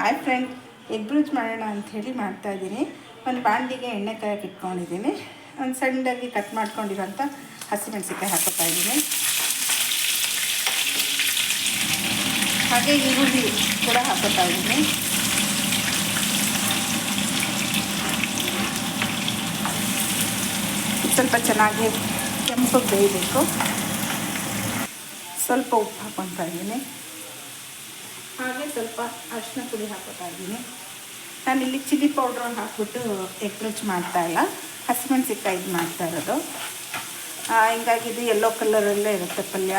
Hi friend egg ಬ್ರೂಜ್ ಮಾಡೋಣ ಅಂಥೇಳಿ ಮಾಡ್ತಾಯಿದ್ದೀನಿ ಒಂದು ಬಾಂಡಿಗೆ ಎಣ್ಣೆ ಕಾಯಕ್ಕೆ ಇಟ್ಕೊಂಡಿದ್ದೀನಿ ಒಂದು ಸಣ್ಣದಾಗಿ ಕಟ್ ಮಾಡ್ಕೊಂಡಿರೋಂಥ ಹಸಿಮೆಣಸಿಕಾಯಿ ಹಾಕೋತಾ ಇದ್ದೀನಿ. ಹಾಗೆ ಈರುಳ್ಳಿ ಕೂಡ ಹಾಕೋತಾ ಇದ್ದೀನಿ. ಸ್ವಲ್ಪ ಚೆನ್ನಾಗಿ ಕೆಂಪು ಬೇಯಬೇಕು. ಸ್ವಲ್ಪ ಉಪ್ಪು ಹಾಕೊತಾ ಇದ್ದೀನಿ. ಹಾಗೆ ಸ್ವಲ್ಪ ಅರಿಶಿನ ಪುಡಿ ಹಾಕೋತಾ ಇದ್ದೀನಿ. ನಾನು ಇಲ್ಲಿ ಚಿಲ್ಲಿ ಪೌಡ್ರ್ ಹಾಕ್ಬಿಟ್ಟು ಎಗ್ ರುಚ್ ಮಾಡ್ತಾ ಇಲ್ಲ. ಹಸಿಮೆಣ್ಸಿಕಾಯಿ ಇದು ಮಾಡ್ತಾ ಇರೋದು. ಹಿಂಗಾಗಿ ಇದು ಯೆಲ್ಲೋ ಕಲರಲ್ಲೇ ಇರುತ್ತೆ ಪಲ್ಯ.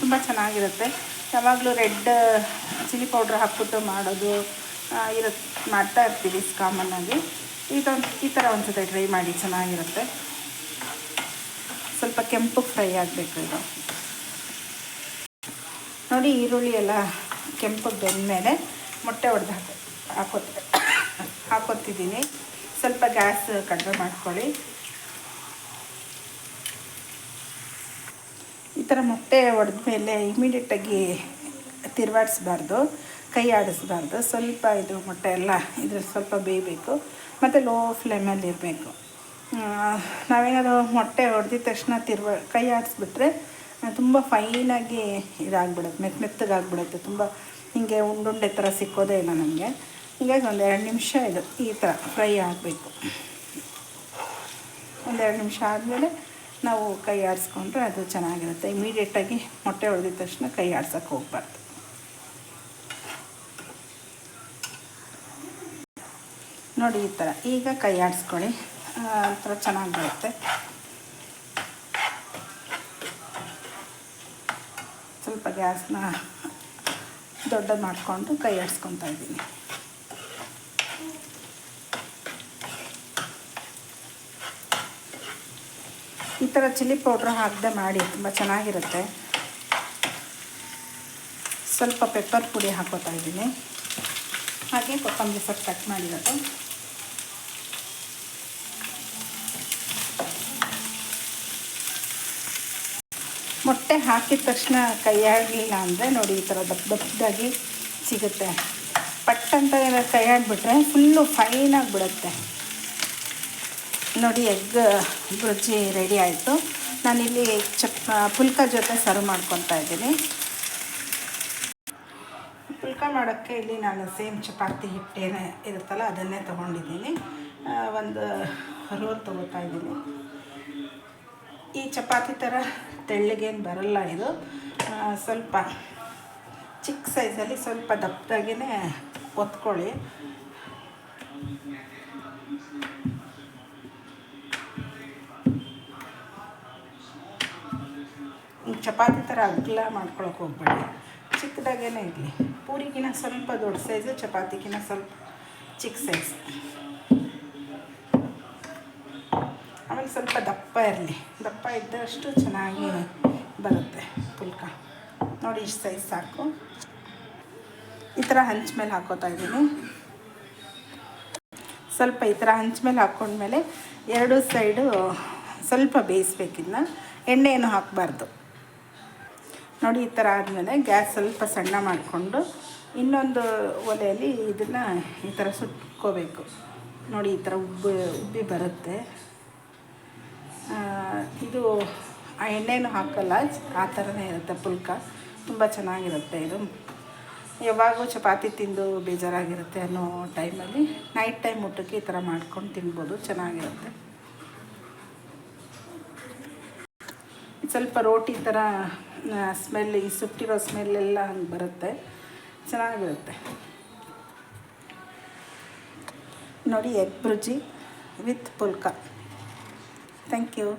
ತುಂಬ ಚೆನ್ನಾಗಿರುತ್ತೆ. ಯಾವಾಗಲೂ ರೆಡ್ ಚಿಲ್ಲಿ ಪೌಡ್ರ್ ಹಾಕ್ಬಿಟ್ಟು ಮಾಡೋದು ಇರುತ್ತೆ ಮಾಡ್ತಾ ಇರ್ತೀವಿ ಕಾಮನ್ನಾಗಿ ಇದೊಂದು, ಈ ಥರ ಒಂದ್ಸತಿ ಟ್ರೈ ಮಾಡಿ ಚೆನ್ನಾಗಿರುತ್ತೆ. ಸ್ವಲ್ಪ ಕೆಂಪು ಫ್ರೈ ಆಗಬೇಕು ಇದು. ನೋಡಿ ಈರುಳ್ಳಿ ಎಲ್ಲ ಕೆಂಪು ಬೆಂದಮೇಲೆ ಮೊಟ್ಟೆ ಹೊಡೆದು ಹಾಕೋ ಹಾಕೋತ ಹಾಕೋತಿದ್ದೀನಿ ಸ್ವಲ್ಪ ಗ್ಯಾಸ್ ಕಡಿಮೆ ಮಾಡ್ಕೊಳ್ಳಿ. ಈ ಥರ ಮೊಟ್ಟೆ ಹೊಡೆದ್ಮೇಲೆ ಇಮಿಡಿಯೇಟಾಗಿ ತಿರ್ವಾಡಿಸ್ಬಾರ್ದು, ಕೈ ಆಡಿಸ್ಬಾರ್ದು. ಸ್ವಲ್ಪ ಇದು ಮೊಟ್ಟೆ ಎಲ್ಲ ಇದ್ರ ಸ್ವಲ್ಪ ಬೇಯಬೇಕು. ಮತ್ತು ಲೋ ಫ್ಲೇಮಲ್ಲಿ ಇರಬೇಕು. ನಾವೇನಾದರೂ ಮೊಟ್ಟೆ ಹೊಡೆದಿದ ತಕ್ಷಣ ತಿರ್ವ ಕೈ ಆಡಿಸ್ಬಿಟ್ರೆ ತುಂಬ ಫೈನಾಗಿ ಇದಾಗ್ಬಿಡುತ್ತೆ ಮೆತ್ತ ಮೆತ್ತಗಾಗ್ಬಿಡುತ್ತೆ ತುಂಬ ಹಿಂಗೆ ಉಂಡುಂಡೆ ಥರ ಸಿಕ್ಕೋದೇ ಇಲ್ಲ ನಮಗೆ. ಹೀಗಾಗಿ ಒಂದು ಎರಡು ನಿಮಿಷ ಇದು, ಈ ಥರ ಫ್ರೈ ಆಗಬೇಕು. ಒಂದೆರಡು ನಿಮಿಷ ಆದಮೇಲೆ ನಾವು ಕೈ ಆಡಿಸ್ಕೊಂಡ್ರೆ ಅದು ಚೆನ್ನಾಗಿರುತ್ತೆ. ಇಮಿಡಿಯೇಟಾಗಿ ಮೊಟ್ಟೆ ಹೊಡೆದಿದ ತಕ್ಷಣ ಕೈ ಆಡ್ಸೋಕ್ಕೆ ಹೋಗ್ಬಾರ್ದು. ನೋಡಿ ಈ ಥರ ಈಗ ಕೈ ಆಡಿಸ್ಕೊಳ್ಳಿ ಆ ಥರ ಚೆನ್ನಾಗಿ ಬರುತ್ತೆ. ಸ್ವಲ್ಪ ಗ್ಯಾಸ್ನ ದೊಡ್ಡದು ಮಾಡಿಕೊಂಡು ಕೈ ಆಡಿಸ್ಕೊತಾ ಇದ್ದೀನಿ. ಈ ಥರ ಚಿಲ್ಲಿ ಪೌಡ್ರ್ ಹಾಕದೆ ಮಾಡಿ, ತುಂಬ ಚೆನ್ನಾಗಿರುತ್ತೆ. ಸ್ವಲ್ಪ ಪೆಪ್ಪರ್ ಪುಡಿ ಹಾಕೋತಾ ಇದ್ದೀನಿ. ಹಾಗೆ ಕೊತ್ತಂಬರಿ ಸೊಪ್ಪು ಕಟ್ ಮಾಡಿರೋದು. ಮೊಟ್ಟೆ ಹಾಕಿದ ತಕ್ಷಣ ಕೈ ಆಡಲಿಲ್ಲ ಅಂದರೆ ನೋಡಿ ಈ ಥರ ದಪ್ಪ ದಪ್ಪದಾಗಿ ಸಿಗುತ್ತೆ. ಪಟ್ ಅಂತ ಏನಾದ್ರು ಕೈಯಾಡಿಬಿಟ್ರೆ ಫುಲ್ಲು ಫೈನಾಗಿ ಬಿಡುತ್ತೆ ನೋಡಿ ಎಗ್ ಬುರ್ಜಿ ರೆಡಿ ಆಯಿತು. ನಾನಿಲ್ಲಿ ಚಪ್ ಪುಲ್ಕ ಜೊತೆ ಸರ್ವ್ ಮಾಡ್ಕೊತಾ ಇದ್ದೀನಿ. ಪುಲ್ಕ ಮಾಡೋಕ್ಕೆ ಇಲ್ಲಿ ನಾನು ಸೇಮ್ ಚಪಾತಿ ಹಿಟ್ಟೇನೇ ಇರುತ್ತಲ್ಲ ಅದನ್ನೇ ತೊಗೊಂಡಿದ್ದೀನಿ. ಒಂದು ರೋಲ್ ತೊಗೋತಾ ಇದ್ದೀನಿ. ಈ ಚಪಾತಿ ಥರ ತೆಳ್ಳಗೇನು ಬರಲ್ಲ ಇದು. ಸ್ವಲ್ಪ ಚಿಕ್ಕ ಸೈಜಲ್ಲಿ ಸ್ವಲ್ಪ ದಪ್ಪದಾಗೇ ಒತ್ಕೊಳ್ಳಿ. ಚಪಾತಿ ಥರ ಅಗ್ಲ ಮಾಡ್ಕೊಳಕ್ಕೆ ಹೋಗ್ಬೇಡಿ. ಚಿಕ್ಕದಾಗೇ ಇರಲಿ. ಪೂರಿಗಿನ ಸ್ವಲ್ಪ ದೊಡ್ಡ ಸೈಜು ಚಪಾತಿಗಿನ ಸ್ವಲ್ಪ ಚಿಕ್ಕ ಸೈಜ್. ದಪ್ಪ ಇರಲಿ. ದಪ್ಪ ಇದ್ದಷ್ಟು ಚೆನ್ನಾಗಿ ಬರುತ್ತೆ ಪುಲ್ಕ. ನೋಡಿ ಇಷ್ಟು ಸೈಜ್ ಸಾಕು. ಈ ಥರ ಹಂಚ ಮೇಲೆ ಹಾಕೋತಾ ಇದ್ದೀನಿ. ಸ್ವಲ್ಪ ಈ ಥರ ಹಂಚ ಮೇಲೆ ಹಾಕ್ಕೊಂಡ್ಮೇಲೆ ಎರಡು ಸೈಡು ಸ್ವಲ್ಪ ಬೇಯಿಸ್ಬೇಕಿದ್ನ ಎಣ್ಣೆ ಏನು ಹಾಕಬಾರ್ದು. ನೋಡಿ ಈ ಥರ ಆದಮೇಲೆ ಗ್ಯಾಸ್ ಸ್ವಲ್ಪ ಸಣ್ಣ ಮಾಡಿಕೊಂಡು ಇನ್ನೊಂದು ಒಲೆಯಲ್ಲಿ ಇದನ್ನು ಈ ಥರ ಸುಟ್ಕೋಬೇಕು. ನೋಡಿ ಈ ಥರ ಉಬ್ಬಿ ಉಬ್ಬಿ ಬರುತ್ತೆ. ಇದು ಆ ಎಣ್ಣೆನೂ ಹಾಕಲ್ಲ, ಆ ಥರನೇ ಇರುತ್ತೆ ಪುಲ್ಕ. ತುಂಬ ಚೆನ್ನಾಗಿರುತ್ತೆ ಇದು. ಯಾವಾಗೂ ಚಪಾತಿ ತಿಂದು ಬೇಜಾರಾಗಿರುತ್ತೆ ಅನ್ನೋ ಟೈಮಲ್ಲಿ, ನೈಟ್ ಟೈಮ್ ಊಟಕ್ಕೆ ಈ ಥರ ಮಾಡ್ಕೊಂಡು ತಿನ್ಬೋದು, ಚೆನ್ನಾಗಿರುತ್ತೆ. ಸ್ವಲ್ಪ ರೋಟಿ ಥರ ಸ್ಮೆಲ್ ಈ ಸುಟ್ಟಿರೋ ಸ್ಮೆಲ್ಲೆಲ್ಲ ಹಂಗೆ ಬರುತ್ತೆ. ಚೆನ್ನಾಗಿರುತ್ತೆ. ನೋಡಿ egg bhurji with phulka Thank you.